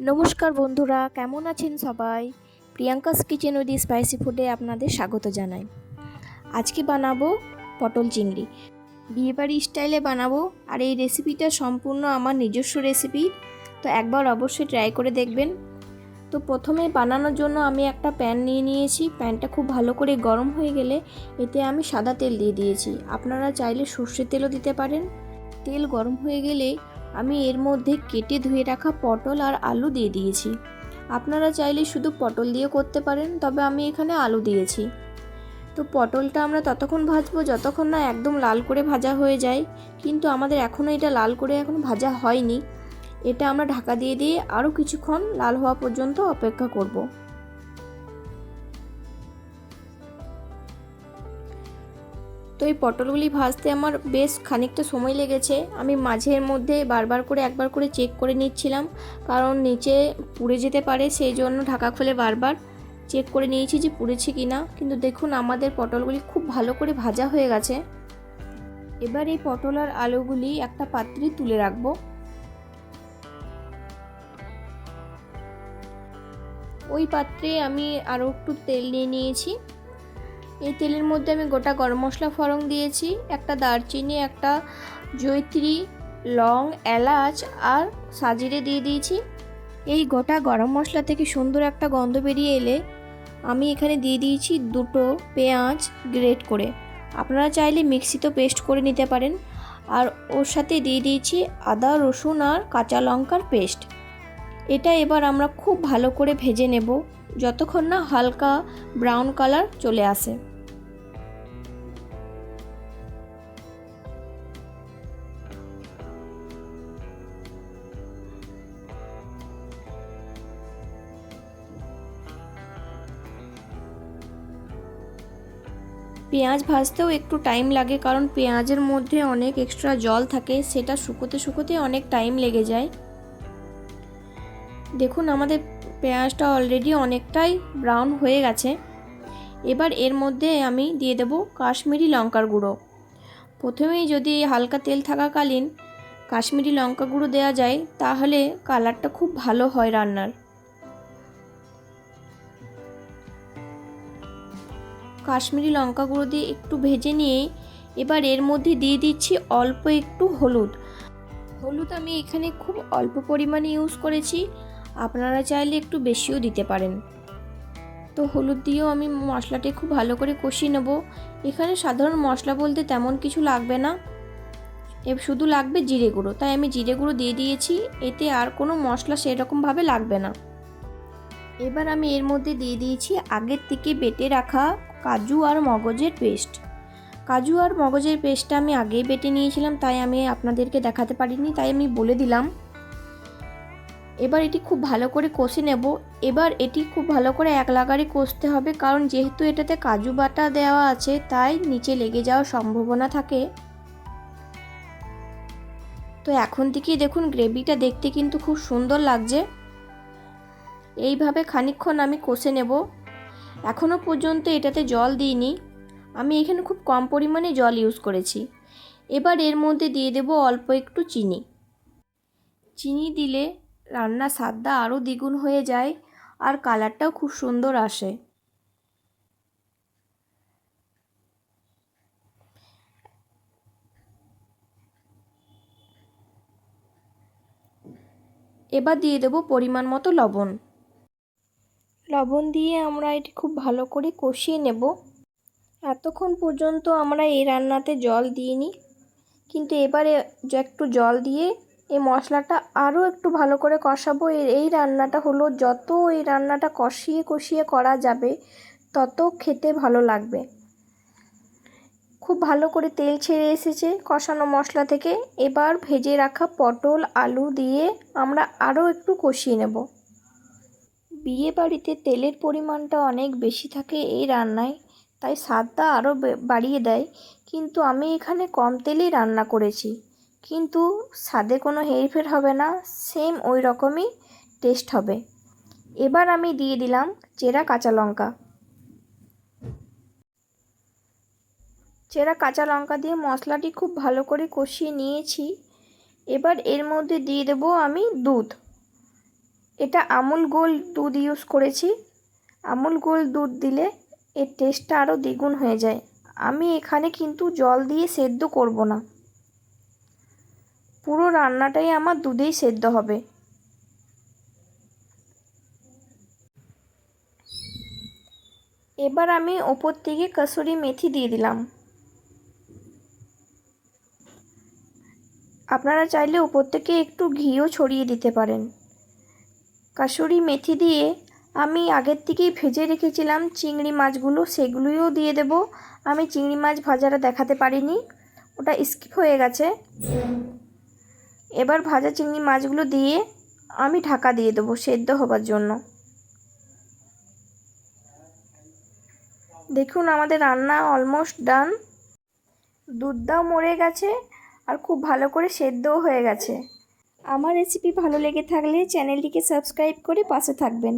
নমস্কার বন্ধুরা, কেমন আছেন সবাই? প্রিয়াঙ্কাস কিচেন উইথ স্পাইসি ফুডে আপনাদের স্বাগত জানাই। আজকে বানাবো পটল চিংড়ি। বিয়েবাড়ি স্টাইলে বানাবো, আর এই রেসিপিটা সম্পূর্ণ আমার নিজস্ব রেসিপি তো একবার অবশ্যই ট্রাই করে দেখবেন। তো প্রথমে বানানোর জন্য আমি একটা প্যান নিয়ে নিয়েছি। প্যানটা খুব ভালো করে গরম হয়ে গেলে এতে আমি সাদা তেল দিয়ে দিয়েছি। আপনারা চাইলে সর্ষের তেলও দিতে পারেন। তেল গরম হয়ে গেলে আমি এর মধ্যে কেটে ধুয়ে রাখা পটল আর আলু দিয়ে দিয়েছি। আপনারা চাইলে শুধু পটল দিয়ে করতে পারেন, তবে আমি এখানে আলু দিয়েছি। তো পটলটা আমরা ততক্ষণ ভাজবো যতক্ষণ না একদম লাল করে ভাজা হয়ে যায়। কিন্তু আমাদের এখনও এটা লাল করে এখন ভাজা হয়নি। এটা আমরা ঢাকা দিয়ে দিয়ে আরও কিছুক্ষণ লাল হওয়া পর্যন্ত অপেক্ষা করব। তো এই পটলগুলি ভাজতে আমার বেশ খানিকটা সময় লেগেছে। আমি মাঝের মধ্যে বারবার করে একবার করে চেক করে নিচ্ছিলাম, কারণ নিচে পুড়ে যেতে পারে, সেই জন্য ঢাকা খুলে বারবার চেক করে নিয়েছি যে পুড়েছে কি না কিন্তু দেখুন, আমাদের পটলগুলি খুব ভালো করে ভাজা হয়ে গেছে। এবার এই পটল আর আলুগুলি একটা পাত্রে তুলে রাখব। ওই পাত্রে আমি আরও একটু তেল নিয়ে নিয়েছি। এই তেলের মধ্যে আমি গোটা গরম মশলা ফোড়ন দিয়েছি, একটা দারচিনি, একটা জৈত্রী লং, এলাচ আর সাজিরে দিয়ে দিয়েছি। এই গোটা গরম মশলা থেকে সুন্দর একটা গন্ধ বেরিয়ে এলে আমি এখানে দিয়ে দিয়েছি দুটো পেঁয়াজ গ্রেট করে। আপনারা চাইলে মিক্সিতেও পেস্ট করে নিতে পারেন। আর ওর সাথে দিয়ে দিয়েছি আদা, রসুন আর কাঁচা লঙ্কার পেস্ট। এটা এবার আমরা খুব ভালো করে ভেজে নেব। যতক্ষণ না হালকা ব্রাউন কালার চলে আসে। পেঁয়াজ ভাজতেও একটু টাইম লাগে কারণ পেঁয়াজের মধ্যে অনেক এক্সট্রা জল থাকে, সেটা শুকোতে শুকোতে অনেক টাইম লেগে যায়। দেখুন, আমাদের পেঁয়াজটা অলরেডি অনেকটাই ব্রাউন হয়ে গেছে। এবার এর মধ্যে আমি দিয়ে দেব কাশ্মীরি লঙ্কার গুঁড়ো। প্রথমেই যদি হালকা তেল থাকাকালীন কাশ্মীরি লঙ্কা গুঁড়ো দেওয়া যায়, তাহলে কালারটা খুব ভালো হয় রান্নার। কাশ্মীরি লঙ্কা গুঁড়ো দিয়ে একটু ভেজে নিয়ে এবার এর মধ্যে দিয়ে দিচ্ছি অল্প একটু হলুদ। হলুদ আমি এখানে খুব অল্প পরিমাণে ইউজ করেছি। আপনারা চাইলে একটু বেশিও দিতে পারেন। তো হলুদ দিয়েও আমি মশলাটি খুব ভালো করে কষিয়ে নেব। এখানে সাধারণ মশলা বলতে তেমন কিছু লাগবে না। এ শুধু লাগবে জিরে গুঁড়ো। তাই আমি জিরে গুঁড়ো দিয়ে দিয়েছি। এতে আর কোনো মশলা সেরকমভাবে লাগবে না। এবার আমি এর মধ্যে দিয়ে দিয়েছি আগের থেকে বেটে রাখা কাজু আর মগজের পেস্ট। কাজু আর মগজের পেস্টটা আমি আগেই বেটে নিয়েছিলাম, তাই আমি আপনাদেরকে দেখাতে পারিনি, তাই আমি বলে দিলাম। এবার এটি খুব ভালো করে কষে নেব। এবার এটি খুব ভালো করে এক লাগারে কষতে হবে, কারণ যেহেতু এটাতে কাজু বাটা দেওয়া আছে, তাই নিচে লেগে যাওয়ার সম্ভাবনা থাকে। তো এখন থেকেই দেখুন, গ্রেভিটা দেখতে কিন্তু খুব সুন্দর লাগছে। এইভাবে খানিক্ষণ আমি কষে নেব। এখনও পর্যন্ত এটাতে জল দিইনি। আমি এখানে খুব কম পরিমাণে জল ইউজ করেছি। এবার এর মধ্যে দিয়ে দেব অল্প একটু চিনি। চিনি দিলে রান্নার স্বাদটা আরও দ্বিগুণ হয়ে যায় আর কালারটাও খুব সুন্দর আসে। এবার দিয়ে দেবো পরিমাণ মতো লবণ। লবণ দিয়ে আমরা এটি খুব ভালো করে কষিয়ে নেব। এতক্ষণ পর্যন্ত আমরা এই রান্নাতে জল দিইনি, কিন্তু এবারে একটু জল দিয়ে এই মশলাটা আরও একটু ভালো করে কষাবো। এর এই রান্নাটা হলো, যত এই রান্নাটা কষিয়ে কষিয়ে করা যাবে, তত খেতে ভালো লাগবে। খুব ভালো করে তেল ছেড়ে এসেছে কষানো মশলা থেকে। এবার ভেজে রাখা পটল, আলু দিয়ে আমরা আরও একটু কষিয়ে নেব। বিয়ে বাড়িতে তেলের পরিমাণটা অনেক বেশি থাকে এই রান্নায়, তাই স্বাদটা আরও বাড়িয়ে দেয়। কিন্তু আমি এখানে কম তেলেই রান্না করেছি। কিন্তু স্বাদে কোনো হেরফের হবে না সেম ওই রকমই টেস্ট হবে। এবার আমি দিয়ে দিলাম চেরা কাঁচা লঙ্কা। চেরা কাঁচা লঙ্কা দিয়ে মশলাটি খুব ভালো করে কষিয়ে নিয়েছি। এবার এর মধ্যে দিয়ে দেবো আমি দুধ। এটা আমুল গোল্ড দুধ ইউজ করেছি। আমুল গোল্ড দুধ দিলে এর টেস্টটা আরও দ্বিগুণ হয়ে যায়। আমি এখানে কিন্তু জল দিয়ে সেদ্ধ করব না। পুরো রান্নাটাই আমার দুধেই সেদ্ধ হবে। এবার আমি ওপর থেকে কসুরি মেথি দিয়ে দিলাম। আপনারা চাইলে ওপর থেকে একটু ঘিও ছড়িয়ে দিতে পারেন। কাসুরি মেথি দিয়ে আমি আগের থেকেই ভেজে রেখেছিলাম চিংড়ি মাছগুলো, সেগুলোও দিয়ে দেব। আমি চিংড়ি মাছ ভাজাটা দেখাতে পারিনি, ওটা স্কিপ হয়ে গেছে। এবার ভাজা চিংড়ি মাছগুলো দিয়ে আমি ঢাকা দিয়ে দেবো সেদ্ধ হবার জন্য। দেখুন আমাদের রান্না অলমোস্ট ডান দুধটাও মরে গেছে আর খুব ভালো করে সেদ্ধও হয়ে গেছে। আমার রেসিপি ভালো লেগে থাকলে চ্যানেলটিকে সাবস্ক্রাইব করে পাশে থাকবেন।